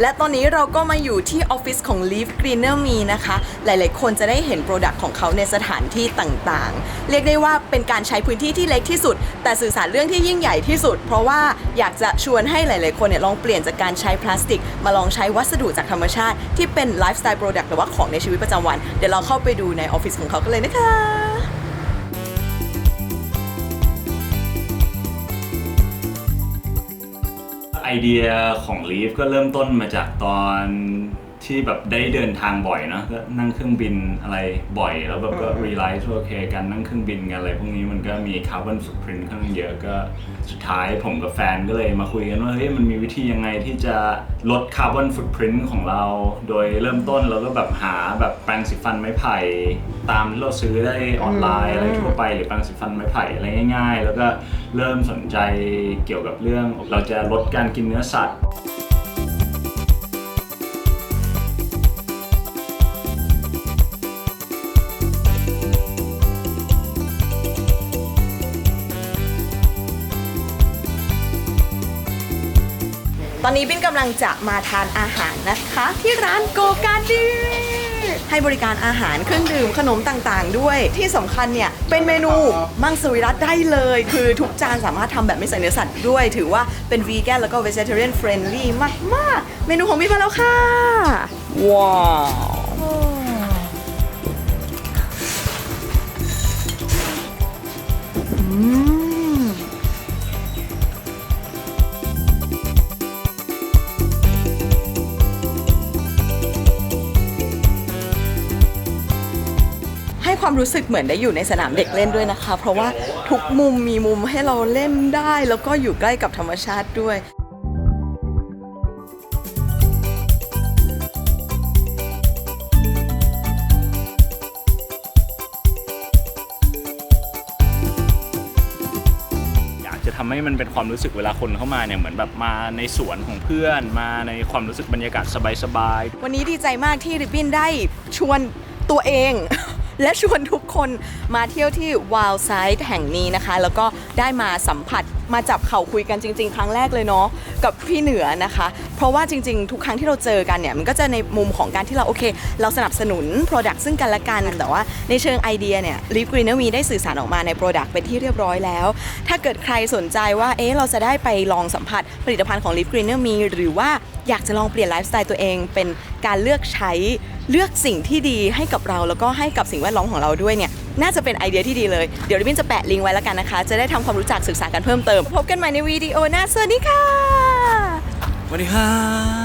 และตอนนี้เราก็มาอยู่ที่ออฟฟิศของ Leaf Greener Me นะคะ หลายๆ คนจะได้เห็นโปรดักต์ของเขาในสถานที่ต่างๆ เรียกได้ว่าเป็นการใช้พื้นที่ที่เล็กที่สุด แต่สื่อสารเรื่องที่ยิ่งใหญ่ที่สุด เพราะว่าอยากจะชวนให้หลาย ๆ คนเนี่ยลองเปลี่ยนจากการใช้พลาสติก มาลองใช้วัสดุจากธรรมชาติ ที่เป็นไลฟ์สไตล์โปรดักต์หรือว่าของในชีวิตประจำวัน เดี๋ยวเราเข้าไปดูในออฟฟิศของเขากันเลยนะคะ ไอเดียของลีฟก็เริ่มต้นมาจากตอน ที่แบบได้เดินทางบ่อยเนอะก็นั่งเครื่องบินอะไรบ่อย แล้วแบบก็รีไลซ์ว่าโอเคการนั่งเครื่องบินกันอะไรพวกนี้มันก็มีคาร์บอนฟุตพิ้นค่อนข้างเยอะก็สุดท้ายผมกับแฟนก็เลยมาคุยกันว่าเฮ้ยมันมีวิธียังไงที่จะลดคาร์บอนฟุตพิ้นของเรา โดยเริ่มต้นเราก็แบบหาแบบแปรงสีฟันไม้ไผ่ตามที่เราซื้อได้ออนไลน์อะไรทั่วไปหรือแปรงสีฟันไม้ไผ่อะไรง่าย ๆ แล้วก็เริ่มสนใจเกี่ยวกับเรื่องเราจะลดการกินเนื้อสัตว์ ตอนนี้บินกำลังจะมาทานอาหารนะคะ ที่ร้านโกการดีให้บริการอาหารเครื่องดื่มขนมต่างๆ ด้วย ที่สำคัญเนี่ย เป็นเมนูมังสวิรัตได้เลย คือทุกจานสามารถทำแบบไม่ใส่เนื้อสัตว์ด้วย ถือว่าเป็นวีแกนแล้วก็เว g e t a r i a n friendly มาก ๆ เมนูของบินมาแล้วค่ะ ว้าว ความรู้สึกเหมือนได้อยู่ในสนามเด็กเล่นด้วยนะคะ เพราะว่าทุกมุมมีมุมให้เราเล่นได้ แล้วก็อยู่ใกล้กับธรรมชาติด้วยอยากจะทำให้มันเป็นความรู้สึกเวลาคนเข้ามาเนี่ยเหมือนแบบมาในสวนของเพื่อน มาในความรู้สึกบรรยากาศสบายๆ วันนี้ดีใจมากที่ริบบินได้ชวนตัวเอง และชวนทุกคนมาเที่ยวที่ Wild Side แห่งนี้นะคะ แล้วก็ได้มาสัมผัสมาจับเข่าคุยกันจริง ๆ ครั้งแรกเลยเนาะกับพี่เหนือนะคะ เพราะว่าจริง ๆ ทุกครั้งที่เราเจอกันเนี่ยมันก็จะในมุมของการที่เราโอเค เราสนับสนุน Product ซึ่งกันและกัน แต่ว่าในเชิงไอเดียเนี่ย Leaf Greener มีได้สื่อสารออกมาใน Product เป็นที่เรียบร้อยแล้ว ถ้าเกิดใครสนใจว่าเอ๊ะเราจะได้ไปลองสัมผัสผลิตภัณฑ์ของ Leaf Greener มีหรือว่า อยากจะลองเปลี่ยนไลฟ์สไตล์ตัวเอง เป็นการเลือกใช้เลือกสิ่งที่ดีให้กับเรา แล้วก็ให้กับสิ่งแวดล้อมของเราด้วยเนี่ยน่าจะเป็นไอเดียที่ดีเลย เดี๋ยวริบินจะแปะลิงก์ไว้แล้วกันนะคะ จะได้ทำความรู้จักศึกษากันเพิ่มเติม พบกันใหม่ในวิดีโอหน้าสวัสดีค่ะสวัสดีค่ะ